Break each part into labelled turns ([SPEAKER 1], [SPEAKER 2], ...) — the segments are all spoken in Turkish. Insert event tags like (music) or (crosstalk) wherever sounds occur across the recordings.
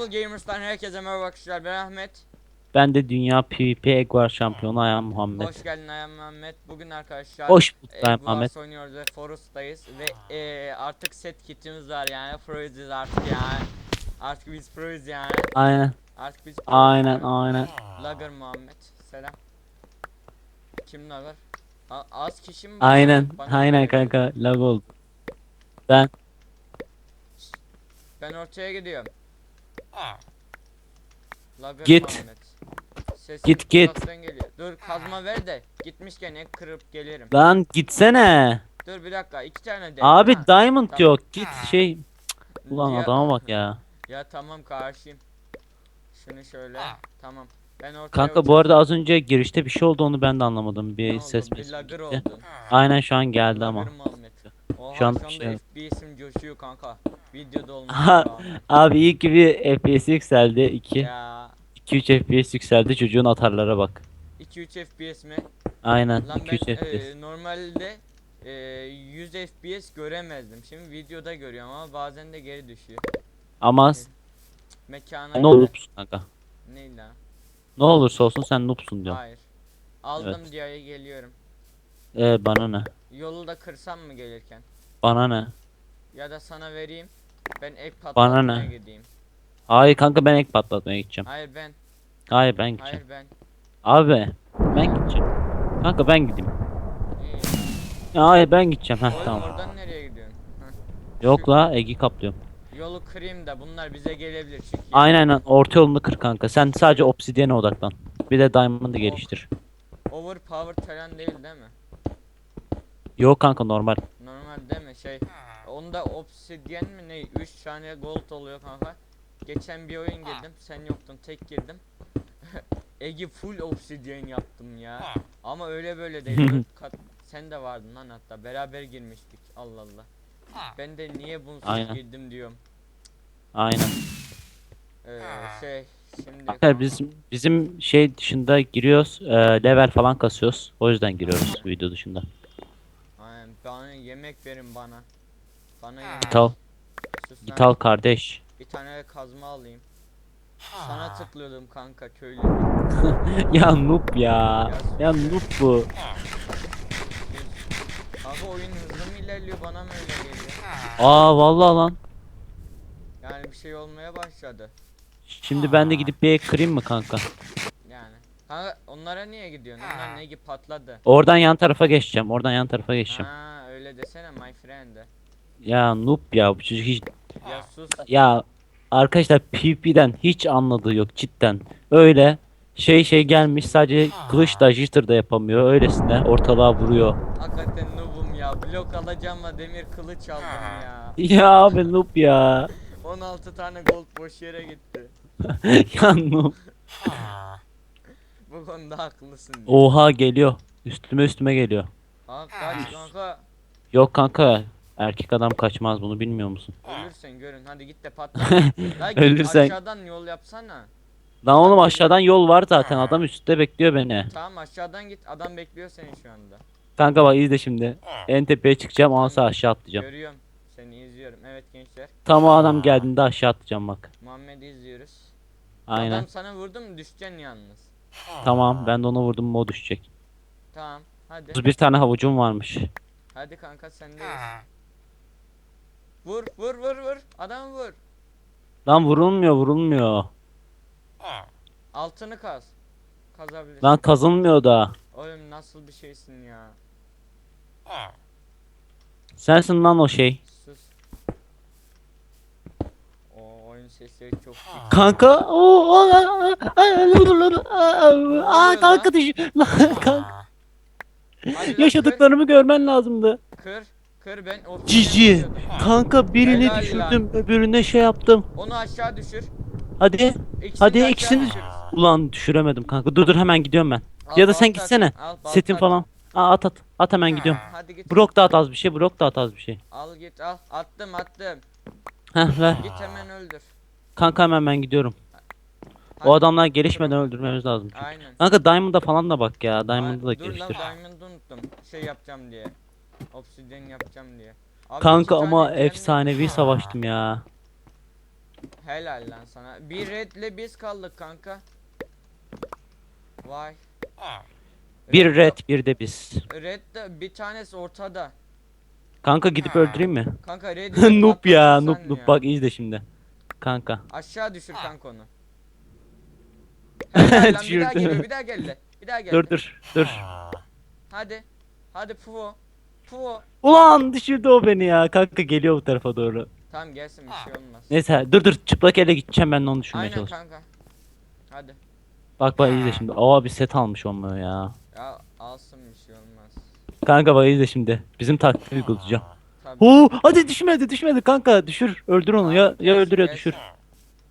[SPEAKER 1] Double Gamers'tan herkese merhaba arkadaşlar ben Ahmet.
[SPEAKER 2] Ben de dünya PvP Egg şampiyonu Ayhan Muhammed.
[SPEAKER 1] Hoş geldin Ayhan Muhammed. Bugün arkadaşlar
[SPEAKER 2] Hoş bulduk
[SPEAKER 1] e,
[SPEAKER 2] Ayhan Muhammed.
[SPEAKER 1] oynuyoruz ve Forest'tayız ve e, artık set kitimiz var yani pro'yuz artık yani. Artık biz pro'yuz yani.
[SPEAKER 2] Aynen.
[SPEAKER 1] Artık biz pro'yuz
[SPEAKER 2] Aynen aynen.
[SPEAKER 1] Lager Muhammed. Selam. Kim Lager? A- az kişi mi?
[SPEAKER 2] Aynen.
[SPEAKER 1] Bana
[SPEAKER 2] Aynen kanka lag oldu. Ben
[SPEAKER 1] Ben ortaya gidiyorum. Lager
[SPEAKER 2] Git.
[SPEAKER 1] Sesin
[SPEAKER 2] Git, git.
[SPEAKER 1] uzaktan Geliyor. Dur kazma ver de gitmişken ek kırıp gelirim.
[SPEAKER 2] lan gitsene.
[SPEAKER 1] Dur bir dakika iki tane de.
[SPEAKER 2] Abi
[SPEAKER 1] Ha,
[SPEAKER 2] diamond
[SPEAKER 1] tamam.
[SPEAKER 2] yok. Git şey. Ulan
[SPEAKER 1] Ya-
[SPEAKER 2] adama bak ya.
[SPEAKER 1] Ya tamam karşıyım. Şunu şöyle. Tamam. Ben ortaya
[SPEAKER 2] Kanka bu arada az önce girişte bir şey oldu onu ben de anlamadım. Bir
[SPEAKER 1] Ne
[SPEAKER 2] ses
[SPEAKER 1] oldu? Bir
[SPEAKER 2] ses
[SPEAKER 1] lagır
[SPEAKER 2] gitti.
[SPEAKER 1] oldu.
[SPEAKER 2] Aynen şu an geldi ama.
[SPEAKER 1] Lagır Muhammed. Oha,
[SPEAKER 2] Şu an şey.
[SPEAKER 1] FPS'im coşuyor kanka. Videoda olmuş.
[SPEAKER 2] Abi iyi ki bir FPS yükseldi. 2
[SPEAKER 1] ya
[SPEAKER 2] 2 3 FPS yükseldi. Çocuğun atarlara bak.
[SPEAKER 1] 2-3 FPS mi?
[SPEAKER 2] Aynen
[SPEAKER 1] Lan
[SPEAKER 2] 2 3
[SPEAKER 1] ben
[SPEAKER 2] FPS.
[SPEAKER 1] e, normalde e, 100 FPS göremezdim. Şimdi videoda görüyorum ama bazen de geri düşüyor.
[SPEAKER 2] Ama s-
[SPEAKER 1] Mekana
[SPEAKER 2] ne
[SPEAKER 1] göre-
[SPEAKER 2] olursun kanka.
[SPEAKER 1] Ne lan?
[SPEAKER 2] Ne olursa olsun sen noobsun diyorum.
[SPEAKER 1] Hayır. Aldım
[SPEAKER 2] Evet.
[SPEAKER 1] diye geliyorum.
[SPEAKER 2] Ee, bana ne?
[SPEAKER 1] Yolu da kırsam mı gelirken?
[SPEAKER 2] Bana ne?
[SPEAKER 1] Ya da sana vereyim. Ben ek patlatmaya
[SPEAKER 2] ne?
[SPEAKER 1] gideyim.
[SPEAKER 2] Hayır kanka ben ek patlatmaya gideceğim.
[SPEAKER 1] Hayır ben.
[SPEAKER 2] Hayır ben gideceğim.
[SPEAKER 1] Hayır ben.
[SPEAKER 2] Abi ben gideceğim. Kanka ben gideyim.
[SPEAKER 1] İyi.
[SPEAKER 2] Hayır ben gideceğim. Heh
[SPEAKER 1] Oğlum
[SPEAKER 2] tamam.
[SPEAKER 1] oradan nereye gidiyorsun? Heh.
[SPEAKER 2] Yok la Egi kaplıyorum.
[SPEAKER 1] Yolu kırayım da bunlar bize gelebilir çünkü.
[SPEAKER 2] Aynen aynen orta yolunu kır kanka. Sen sadece obsidiyene odaklan. Bir de diamond'ı geliştir.
[SPEAKER 1] Overpower falan değil değil mi?
[SPEAKER 2] Yok kanka normal.
[SPEAKER 1] Normal değil mi? Şey onda obsidian mi ne? 3 tane gold oluyor kanka. Geçen bir oyun girdim. Sen yoktun. Tek girdim. (laughs) Egi full obsidian yaptım ya. Ama öyle böyle değil. (laughs) dört kat. Sen de vardın lan hatta. Beraber girmiştik. Allah Allah. Ben de niye bunsuz
[SPEAKER 2] Aynen.
[SPEAKER 1] girdim diyorum.
[SPEAKER 2] Aynen.
[SPEAKER 1] Ee, şey şimdi
[SPEAKER 2] Kanka biz bizim şey dışında giriyoruz. e, level falan kasıyoruz. O yüzden giriyoruz video dışında.
[SPEAKER 1] Bana yemek verin bana. Bana yemek.
[SPEAKER 2] Git al.
[SPEAKER 1] Sus
[SPEAKER 2] Git
[SPEAKER 1] lan.
[SPEAKER 2] al kardeş.
[SPEAKER 1] Bir tane kazma alayım. Sana tıklıyordum kanka köylü. (laughs)
[SPEAKER 2] ya noob ya. Ya noob bu.
[SPEAKER 1] Kanka oyun hızlı mı ilerliyor bana mı öyle geliyor?
[SPEAKER 2] Aa vallahi lan.
[SPEAKER 1] Yani bir şey olmaya başladı.
[SPEAKER 2] Şimdi ben de gidip bir ek kırayım mı kanka?
[SPEAKER 1] Kanka onlara niye gidiyorsun? Onlar ne gibi patladı?
[SPEAKER 2] Oradan yan tarafa geçeceğim. Oradan yan tarafa geçeceğim.
[SPEAKER 1] Ha öyle desene my friend.
[SPEAKER 2] Ya noob ya bu çocuk hiç
[SPEAKER 1] Ya sus.
[SPEAKER 2] ya arkadaşlar PvP'den hiç anladığı yok cidden. Öyle şey şey gelmiş sadece kılıç da jitter da yapamıyor. Öylesine ortalığa vuruyor.
[SPEAKER 1] Hakikaten noobum ya. Blok alacağım ama demir kılıç aldım ya.
[SPEAKER 2] Ya abi noob ya. (laughs)
[SPEAKER 1] 16 tane gold boş yere gitti. (laughs)
[SPEAKER 2] ya noob.
[SPEAKER 1] Bu konuda haklısın.
[SPEAKER 2] Oha geliyor. Üstüme üstüme geliyor.
[SPEAKER 1] Ha kaç kanka.
[SPEAKER 2] Yok kanka erkek adam kaçmaz bunu bilmiyor musun?
[SPEAKER 1] Ölürsen görün hadi git de patla. La (laughs) git
[SPEAKER 2] Ölürsen-
[SPEAKER 1] aşağıdan yol yapsana.
[SPEAKER 2] Lan oğlum aşağıdan yol var zaten adam üstte bekliyor beni.
[SPEAKER 1] Tamam aşağıdan git adam bekliyor seni şu anda.
[SPEAKER 2] Kanka bak izle şimdi. En tepeye çıkacağım ondan sonra aşağı atlayacağım.
[SPEAKER 1] Görüyorum. Seni izliyorum. Evet gençler.
[SPEAKER 2] Tam o adam geldiğinde aşağı atlayacağım bak.
[SPEAKER 1] Muhammed'i izliyoruz.
[SPEAKER 2] Aynen.
[SPEAKER 1] Adam sana vurdu mu düşeceksin yalnız.
[SPEAKER 2] Tamam ben de ona vurdum o düşecek.
[SPEAKER 1] Tamam. Hadi.
[SPEAKER 2] 31 tane havucum varmış.
[SPEAKER 1] Hadi kanka sendeyiz. Vur vur vur vur. Adam vur.
[SPEAKER 2] Lan vurulmuyor vurulmuyor.
[SPEAKER 1] Altını kaz. Kazabilirsin.
[SPEAKER 2] Lan kazılmıyor da.
[SPEAKER 1] Oğlum nasıl bir şeysin ya.
[SPEAKER 2] Sensin lan o şey.
[SPEAKER 1] Sus. O oyun sesleri çok.
[SPEAKER 2] Kanka. Oo, aa, aa, aa, (laughs) Aa kanka düş. Kanka.
[SPEAKER 1] Hadi
[SPEAKER 2] Yaşadıklarımı görmen lazımdı.
[SPEAKER 1] Kır. Kır ben o
[SPEAKER 2] Cici. Kanka birini
[SPEAKER 1] Helal
[SPEAKER 2] düşürdüm öbürüne şey yaptım.
[SPEAKER 1] Onu aşağı düşür.
[SPEAKER 2] Hadi.
[SPEAKER 1] İkisini
[SPEAKER 2] Hadi
[SPEAKER 1] de aşağı
[SPEAKER 2] ikisini.
[SPEAKER 1] düşür.
[SPEAKER 2] Ulan düşüremedim kanka. Dur dur hemen gidiyorum ben.
[SPEAKER 1] Al,
[SPEAKER 2] Ya da sen gitsene.
[SPEAKER 1] Al,
[SPEAKER 2] Setin falan. Aa at at. At hemen gidiyorum.
[SPEAKER 1] Hadi git.
[SPEAKER 2] Brok da at az bir şey. Brok da at az bir şey.
[SPEAKER 1] Al git al. Attım attım.
[SPEAKER 2] Heh ver.
[SPEAKER 1] Git hemen öldür.
[SPEAKER 2] Kanka hemen ben gidiyorum. O adamlar gelişmeden öldürmemiz lazım. çünkü.
[SPEAKER 1] Aynen.
[SPEAKER 2] Kanka Diamond'a falan da bak ya. Diamond'ı da
[SPEAKER 1] Ay, Dur lan
[SPEAKER 2] geliştir.
[SPEAKER 1] Diamond'ı unuttum. Şey yapacağım diye. Obsidian yapacağım diye. Abi
[SPEAKER 2] Kanka
[SPEAKER 1] iki
[SPEAKER 2] ama
[SPEAKER 1] tane diamond-
[SPEAKER 2] efsanevi savaştım ya.
[SPEAKER 1] Helal lan sana. Bir redle biz kaldık kanka. Vay.
[SPEAKER 2] Bir red bir de biz.
[SPEAKER 1] Red de bir tanesi ortada.
[SPEAKER 2] Kanka gidip öldüreyim mi?
[SPEAKER 1] Kanka red'i (laughs)
[SPEAKER 2] noob ya noob noob bak izle şimdi. Kanka.
[SPEAKER 1] Aşağı düşür kanka onu. (laughs) Helal lan, bir daha
[SPEAKER 2] Düşürdü.
[SPEAKER 1] geliyor bir daha geldi. Bir daha geldi.
[SPEAKER 2] Dur dur dur.
[SPEAKER 1] Hadi. Hadi Puvo. Puvo.
[SPEAKER 2] Ulan düşürdü o beni ya. Kanka geliyor bu tarafa doğru.
[SPEAKER 1] Tamam gelsin bir şey olmaz.
[SPEAKER 2] Neyse dur dur çıplak elle gideceğim ben de onu düşürmeye
[SPEAKER 1] Aynen
[SPEAKER 2] çalış.
[SPEAKER 1] kanka. Hadi.
[SPEAKER 2] Bak bak izle şimdi. Aa bir set almış olmuyor ya.
[SPEAKER 1] Ya alsın bir şey olmaz.
[SPEAKER 2] Kanka bak izle şimdi. Bizim taktiği uygulayacağım.
[SPEAKER 1] Tabii.
[SPEAKER 2] Oo hadi düşmedi düşmedi kanka düşür öldür onu ya ya öldür ya düşür.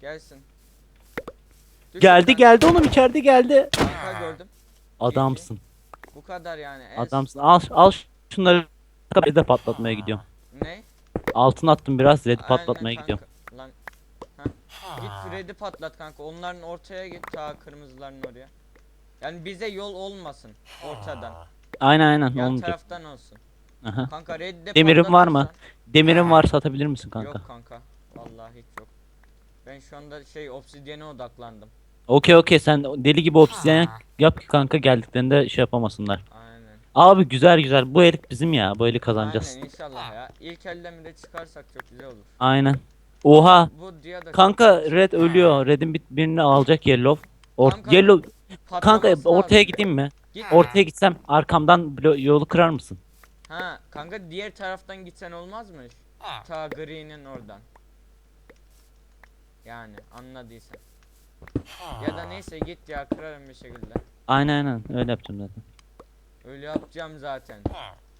[SPEAKER 1] Gelsin. Düşür
[SPEAKER 2] Geldi
[SPEAKER 1] kanka.
[SPEAKER 2] geldi oğlum içeride geldi.
[SPEAKER 1] Kanka gördüm.
[SPEAKER 2] Adamsın.
[SPEAKER 1] Bu kadar yani. En-
[SPEAKER 2] Adamsın. Al al şunları de patlatmaya gidiyorum.
[SPEAKER 1] Ne?
[SPEAKER 2] Altın attım biraz red
[SPEAKER 1] Aynen
[SPEAKER 2] patlatmaya
[SPEAKER 1] kanka.
[SPEAKER 2] gidiyorum.
[SPEAKER 1] Lan. Git Fred'i patlat kanka. Onların ortaya git ta kırmızıların oraya. Yani bize yol olmasın ortadan.
[SPEAKER 2] Aynen aynen
[SPEAKER 1] Yan
[SPEAKER 2] olmayacak.
[SPEAKER 1] taraftan olsun.
[SPEAKER 2] Aha.
[SPEAKER 1] Kanka Red'de
[SPEAKER 2] Demirin var mı? Demirin varsa atabilir misin kanka?
[SPEAKER 1] Yok kanka. Vallahi hiç yok. Ben şu anda şey obsidyene odaklandım.
[SPEAKER 2] Okey okey sen deli gibi obsidyen yap- ki kanka geldiklerinde şey yapamasınlar.
[SPEAKER 1] Aynen.
[SPEAKER 2] Abi güzel güzel bu elik bizim ya bu eli kazanacağız.
[SPEAKER 1] Aynen inşallah ya. İlk elde mi de çıkarsak çok güzel olur.
[SPEAKER 2] Aynen. Oha
[SPEAKER 1] Bu dia da
[SPEAKER 2] kanka red ölüyor. Red'in bir- birini alacak yellow. Or
[SPEAKER 1] Kanka,
[SPEAKER 2] yellow
[SPEAKER 1] patlaması
[SPEAKER 2] kanka
[SPEAKER 1] lazım.
[SPEAKER 2] ortaya gideyim mi?
[SPEAKER 1] Git.
[SPEAKER 2] Ortaya gitsem arkamdan blo- yolu kırar mısın?
[SPEAKER 1] Ha kanka diğer taraftan gitsen olmaz mı? Ta Green'in oradan. Yani anladıysan. Ya da neyse git ya kırarım bir şekilde.
[SPEAKER 2] Aynen aynen öyle yapacağım zaten.
[SPEAKER 1] Öyle yapacağım zaten.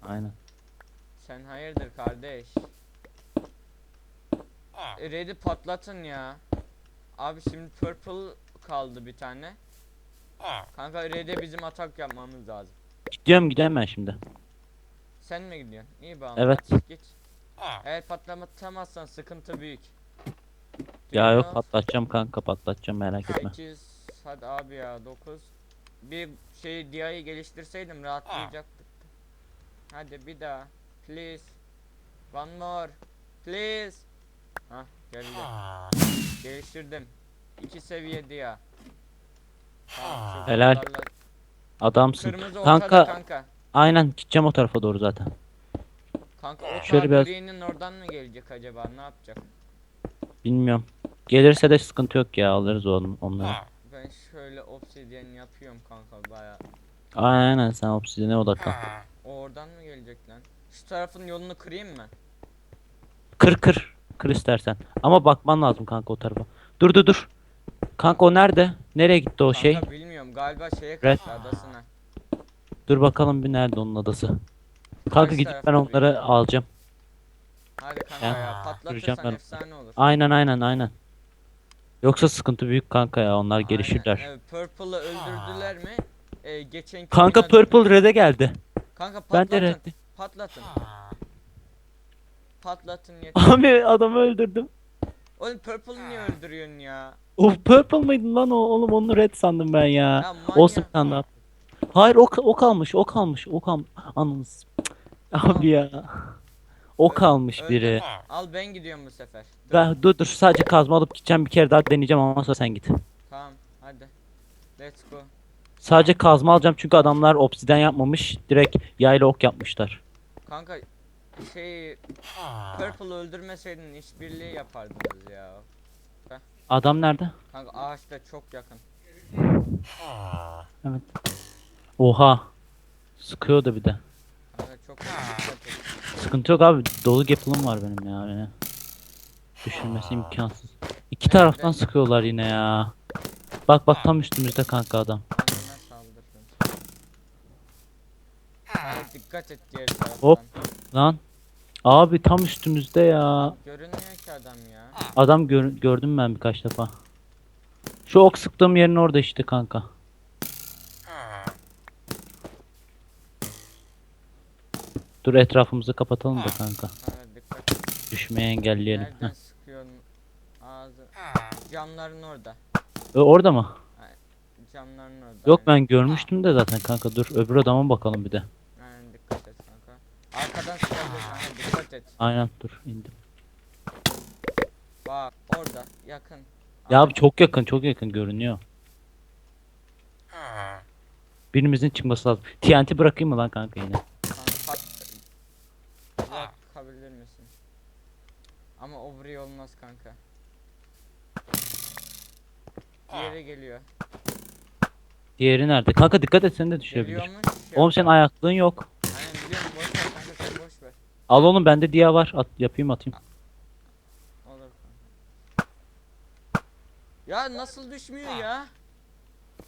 [SPEAKER 2] Aynen.
[SPEAKER 1] Sen hayırdır kardeş? E, Red'i patlatın ya. Abi şimdi purple kaldı bir tane. Kanka Red'e bizim atak yapmamız lazım.
[SPEAKER 2] Gidiyorum gidiyorum ben şimdi.
[SPEAKER 1] Sen mi gidiyorsun? İyi bağlı.
[SPEAKER 2] Evet.
[SPEAKER 1] Git. Eğer patlatamazsan sıkıntı büyük.
[SPEAKER 2] Ya yok patlatacağım kanka patlatacağım merak etme.
[SPEAKER 1] 8 hadi abi ya 9 bir şey DI'yi geliştirseydim rahatlayacaktık. Hadi bir daha. Please. One more. Please. Hah geldi. Geliştirdim. 2 seviye DIA. Tamam, şu
[SPEAKER 2] Helal. Adamsın.
[SPEAKER 1] Kırmızı ortada
[SPEAKER 2] Kanka
[SPEAKER 1] kanka.
[SPEAKER 2] Aynen gideceğim o tarafa doğru zaten.
[SPEAKER 1] Kanka o
[SPEAKER 2] Şöyle biraz-
[SPEAKER 1] Green'in oradan mı gelecek acaba? Ne yapacak?
[SPEAKER 2] Bilmiyorum. Gelirse de sıkıntı yok ya alırız onu, onları.
[SPEAKER 1] Ben şöyle obsidian yapıyorum kanka baya.
[SPEAKER 2] Aynen sen obsidiyene odaklan.
[SPEAKER 1] O oradan mı gelecek lan? Şu tarafın yolunu kırayım mı?
[SPEAKER 2] Kır kır. Kır istersen. Ama bakman lazım kanka o tarafa. Dur dur dur. Kanka o nerede? Nereye gitti o şey?
[SPEAKER 1] Kanka bilmiyorum galiba şeye
[SPEAKER 2] Red.
[SPEAKER 1] kaçtı adasına.
[SPEAKER 2] Dur bakalım bir nerede onun adası. Kanka gidip
[SPEAKER 1] tarafta
[SPEAKER 2] ben
[SPEAKER 1] bir
[SPEAKER 2] onları alacağım.
[SPEAKER 1] Hadi kanka
[SPEAKER 2] Ya,
[SPEAKER 1] ya patlatırsan
[SPEAKER 2] ben.
[SPEAKER 1] efsane olur.
[SPEAKER 2] Aynen aynen aynen. Yoksa sıkıntı büyük kanka ya onlar
[SPEAKER 1] Aynen,
[SPEAKER 2] gelişirler.
[SPEAKER 1] Evet, Purple'ı öldürdüler mi? Ee, geçen
[SPEAKER 2] Kanka Purple Red'e geldi.
[SPEAKER 1] Kanka
[SPEAKER 2] Ben
[SPEAKER 1] patlatın.
[SPEAKER 2] de Red'e.
[SPEAKER 1] Patlatın. Patlatın yeter.
[SPEAKER 2] Abi adamı öldürdüm.
[SPEAKER 1] Oğlum Purple'ı niye öldürüyorsun ya?
[SPEAKER 2] O Purple mıydı lan o? Oğlum onu Red sandım ben ya.
[SPEAKER 1] Ya
[SPEAKER 2] Olsun
[SPEAKER 1] manyak.
[SPEAKER 2] sen de. Hayır o, o kalmış o kalmış o kalmış. Anınız. Abi ya. O kalmış
[SPEAKER 1] Öldü.
[SPEAKER 2] biri.
[SPEAKER 1] Al ben gidiyorum bu sefer. Dur,
[SPEAKER 2] Ben dur dur sadece kazma alıp gideceğim bir kere daha deneyeceğim ama sonra sen git.
[SPEAKER 1] Tamam hadi. Let's go.
[SPEAKER 2] Sadece kazma alacağım çünkü adamlar obsiden yapmamış. Direkt yayla ok yapmışlar.
[SPEAKER 1] Kanka şey Purple'ı öldürmeseydin işbirliği yapardınız ya.
[SPEAKER 2] Adam nerede?
[SPEAKER 1] Kanka ağaçta çok yakın.
[SPEAKER 2] Evet. Oha. Sıkıyor da bir de.
[SPEAKER 1] Kanka çok.
[SPEAKER 2] Sıkıntı yok abi. Dolu gapılım var benim ya. Yani. Düşürmesi imkansız. İki taraftan sıkıyorlar yine ya. Bak bak tam üstümüzde kanka adam.
[SPEAKER 1] Saldırdım. Kanka dikkat et diğer taraftan.
[SPEAKER 2] Hop. Lan. Abi tam üstümüzde ya.
[SPEAKER 1] Görünmüyor ki adam ya.
[SPEAKER 2] Adam gör- gördüm ben birkaç defa. Şu ok sıktığım yerin orada işte kanka. Dur etrafımızı kapatalım da kanka.
[SPEAKER 1] Kanka dikkat et.
[SPEAKER 2] Düşmeye engelleyelim.
[SPEAKER 1] Nereden
[SPEAKER 2] Heh.
[SPEAKER 1] sıkıyorsun? Ağzı. Camların orada.
[SPEAKER 2] E, orada mı?
[SPEAKER 1] Camların orada.
[SPEAKER 2] Yok ben görmüştüm de zaten kanka dur öbür adama bakalım bir de.
[SPEAKER 1] Aynen dikkat et kanka. Arkadan sıkabilir kanka dikkat et.
[SPEAKER 2] Aynen dur indim.
[SPEAKER 1] Bak orada yakın.
[SPEAKER 2] Ya abi çok yakın çok yakın görünüyor. Birimizin çıkması lazım. (laughs) TNT bırakayım mı lan kanka yine?
[SPEAKER 1] kanka, pat- Bırakabilir misin? Ama overy olmaz kanka. Diğeri geliyor.
[SPEAKER 2] Diğeri nerede? Kanka dikkat et seni de düşebilir.
[SPEAKER 1] Geliyormuş.
[SPEAKER 2] Oğlum senin ayaklığın yok.
[SPEAKER 1] Aynen biliyorum boş ver kanka sen boş ver.
[SPEAKER 2] Al oğlum bende diye var. At, yapayım atayım.
[SPEAKER 1] Olur kanka. Ya nasıl düşmüyor ya?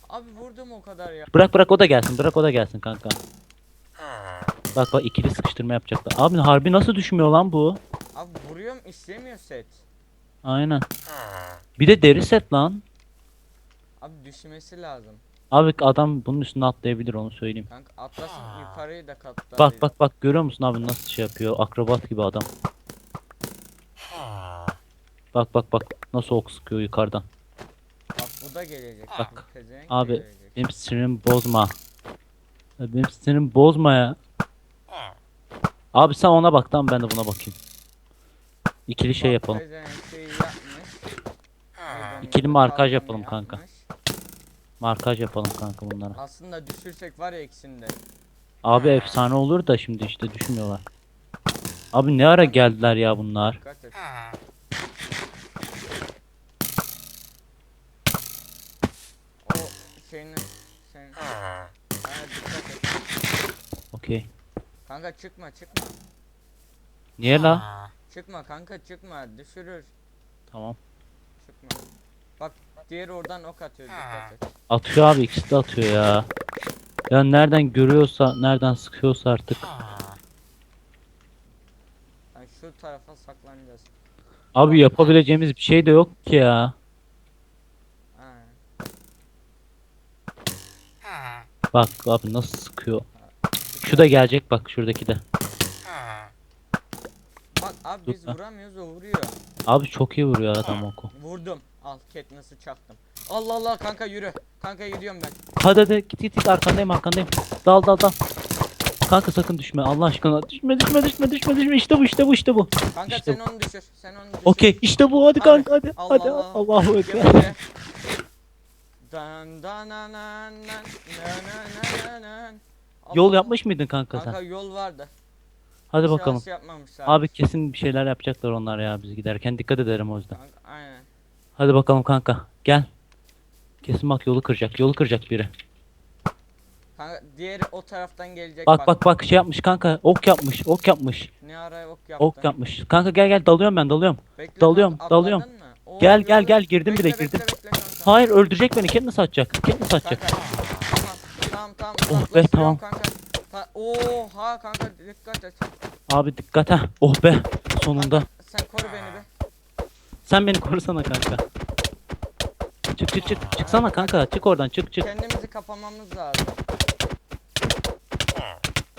[SPEAKER 1] Abi vurdum o kadar ya.
[SPEAKER 2] Bırak bırak o da gelsin. Bırak o da gelsin kanka. Bak bak ikili sıkıştırma yapacaklar. Abi harbi nasıl düşmüyor lan bu?
[SPEAKER 1] İşlemiyor set.
[SPEAKER 2] Aynen. Bir de deri set lan.
[SPEAKER 1] Abi düşmesi lazım.
[SPEAKER 2] Abi adam bunun üstüne atlayabilir onu söyleyeyim.
[SPEAKER 1] Kanka atlasın yukarıyı da katlar.
[SPEAKER 2] Bak bak bak görüyor musun abi nasıl şey yapıyor? Akrobat gibi adam. Bak bak bak nasıl ok sıkıyor yukarıdan.
[SPEAKER 1] Bak bu da gelecek.
[SPEAKER 2] Bak, abi,
[SPEAKER 1] gelecek.
[SPEAKER 2] Benim sinirimi bozma. Benim sinirimi bozma ya. Abi sen ona bak tamam ben de buna bakayım. İkili şey yapalım. İkili markaj yapalım kanka. Markaj yapalım kanka bunlara.
[SPEAKER 1] Aslında düşürsek var ya ikisini de.
[SPEAKER 2] Abi efsane olur da şimdi işte düşünmüyorlar. Abi ne ara geldiler ya bunlar?
[SPEAKER 1] Şeyini sen et.
[SPEAKER 2] Okey.
[SPEAKER 1] Kanka çıkma çıkma.
[SPEAKER 2] Niye la?
[SPEAKER 1] Çıkma kanka çıkma düşürür.
[SPEAKER 2] Tamam.
[SPEAKER 1] Çıkma. Bak diğeri oradan ok atıyor dikkat et.
[SPEAKER 2] Atıyor abi ikisi de atıyor ya. Ya nereden görüyorsa, nereden sıkıyorsa artık.
[SPEAKER 1] Yani şu tarafa saklanacağız.
[SPEAKER 2] Abi yapabileceğimiz bir şey de yok ki ya.
[SPEAKER 1] Aynen.
[SPEAKER 2] Bak abi nasıl sıkıyor. Şu da gelecek bak şuradaki de.
[SPEAKER 1] Abi biz vuramıyoruz o vuruyor.
[SPEAKER 2] Abi çok iyi vuruyor adam oku.
[SPEAKER 1] Vurdum. Al Katniss'ı çaktım. Allah Allah kanka yürü. Kanka gidiyorum ben.
[SPEAKER 2] Hadi hadi git git git arkandayım arkandayım. Dal dal dal. Kanka sakın düşme Allah aşkına. Düşme düşme düşme düşme düşme işte bu işte bu işte bu.
[SPEAKER 1] Kanka
[SPEAKER 2] İşte
[SPEAKER 1] sen onu düşür. Sen onu düşür.
[SPEAKER 2] Okey işte bu hadi kanka hadi.
[SPEAKER 1] Allah
[SPEAKER 2] Hadi
[SPEAKER 1] Allah.
[SPEAKER 2] Allahu
[SPEAKER 1] Gel
[SPEAKER 2] ekber.
[SPEAKER 1] buraya. Dan dan nan nan nan nan nan nan.
[SPEAKER 2] Yol
[SPEAKER 1] Allah.
[SPEAKER 2] yapmış mıydın kanka
[SPEAKER 1] Kanka
[SPEAKER 2] sen?
[SPEAKER 1] yol vardı.
[SPEAKER 2] Hadi
[SPEAKER 1] Şurası
[SPEAKER 2] bakalım.
[SPEAKER 1] yapmamışlar.
[SPEAKER 2] Abi kesin bir şeyler yapacaklar onlar ya biz giderken dikkat ederim o yüzden.
[SPEAKER 1] Kanka, aynen.
[SPEAKER 2] Hadi bakalım kanka gel. Kesin bak yolu kıracak yolu kıracak biri.
[SPEAKER 1] Kanka diğeri o taraftan gelecek
[SPEAKER 2] Bak bak bak şey yapmış kanka ok yapmış ok yapmış.
[SPEAKER 1] Ne ara ok yaptın?
[SPEAKER 2] Ok yapmış. Kanka gel gel dalıyorum ben dalıyorum.
[SPEAKER 1] Bekle,
[SPEAKER 2] Dalıyorum,
[SPEAKER 1] kanka,
[SPEAKER 2] dalıyorum.
[SPEAKER 1] mı? Oo,
[SPEAKER 2] Gel, gel, gel, girdim bile,
[SPEAKER 1] Bekle,
[SPEAKER 2] girdim.
[SPEAKER 1] bekle, bekle kanka.
[SPEAKER 2] Hayır öldürecek beni kendini satacak. Kendini satacak.
[SPEAKER 1] Kanka, Tamam tamam tamam.
[SPEAKER 2] Oh be, tamam.
[SPEAKER 1] Kanka. Oha kanka dikkat et.
[SPEAKER 2] Abi dikkat ha. Oh be sonunda.
[SPEAKER 1] Sen koru beni be.
[SPEAKER 2] Sen beni korusana kanka. Çık çık çık. Çıksana kanka. Çık oradan çık çık.
[SPEAKER 1] Kendimizi kapamamız lazım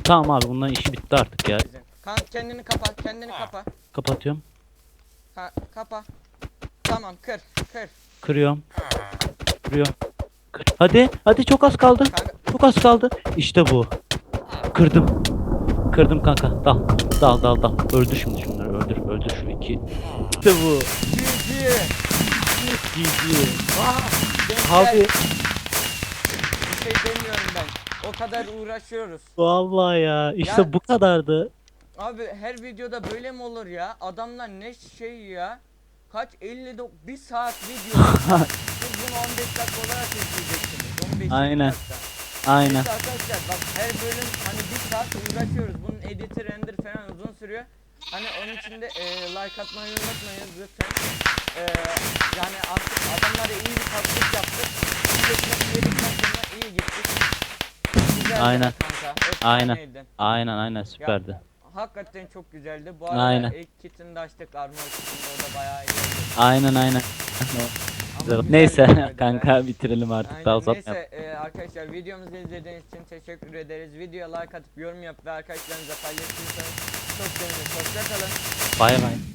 [SPEAKER 2] Tamam abi bunların işi bitti artık ya.
[SPEAKER 1] bizim. Kanka kendini kapa kendini kapa.
[SPEAKER 2] Kapatıyorum.
[SPEAKER 1] Ha, kapa. Tamam kır kır.
[SPEAKER 2] Kırıyorum. Kırıyorum. Kır. Hadi. Hadi çok az kaldı.
[SPEAKER 1] Kanka
[SPEAKER 2] Çok az kaldı. İşte bu. Kırdım. Kırdım kanka. Dal. Dal dal dal. Öldür şimdi şunları. Öldür. Öldür şu iki. İşte bu.
[SPEAKER 1] GG.
[SPEAKER 2] Abi.
[SPEAKER 1] Bir şey demiyorum ben. O kadar uğraşıyoruz.
[SPEAKER 2] Vallahi ya. İşte
[SPEAKER 1] Ya-
[SPEAKER 2] bu kadardı.
[SPEAKER 1] Abi her videoda böyle mi olur ya? Adamlar ne şey ya? Kaç 50 do- bir saat video. (laughs) Siz bunu 15 dakika olarak izleyeceksiniz. 15
[SPEAKER 2] Aynen.
[SPEAKER 1] dakika.
[SPEAKER 2] Aynen.
[SPEAKER 1] Neyse arkadaşlar bak her bölüm hani bir saat uğraşıyoruz. Bunun editi render falan uzun sürüyor. Hani onun için de e, like atmayı unutmayın lütfen. E, yani artık adamlara iyi bir taktik yaptık. Çekmek yedikten sonra iyi gittik. Güzeldi
[SPEAKER 2] Aynen.
[SPEAKER 1] Kanka.
[SPEAKER 2] Aynen. Aynen aynen süperdi.
[SPEAKER 1] Ya, hakikaten çok güzeldi. Bu arada
[SPEAKER 2] Aynen.
[SPEAKER 1] ilk kitini de açtık armor kitini o da bayağı iyi oldu.
[SPEAKER 2] Aynen aynen. (laughs) Güzel. Neyse (laughs) kanka bitirelim artık
[SPEAKER 1] Aynen.
[SPEAKER 2] daha uzatmayalım.
[SPEAKER 1] Neyse e, arkadaşlar videomuzu izlediğiniz için teşekkür ederiz. Videoya like atıp yorum yap ve arkadaşlarınızla paylaşırsanız çok seviniriz. Hoşçakalın.
[SPEAKER 2] Bay bay.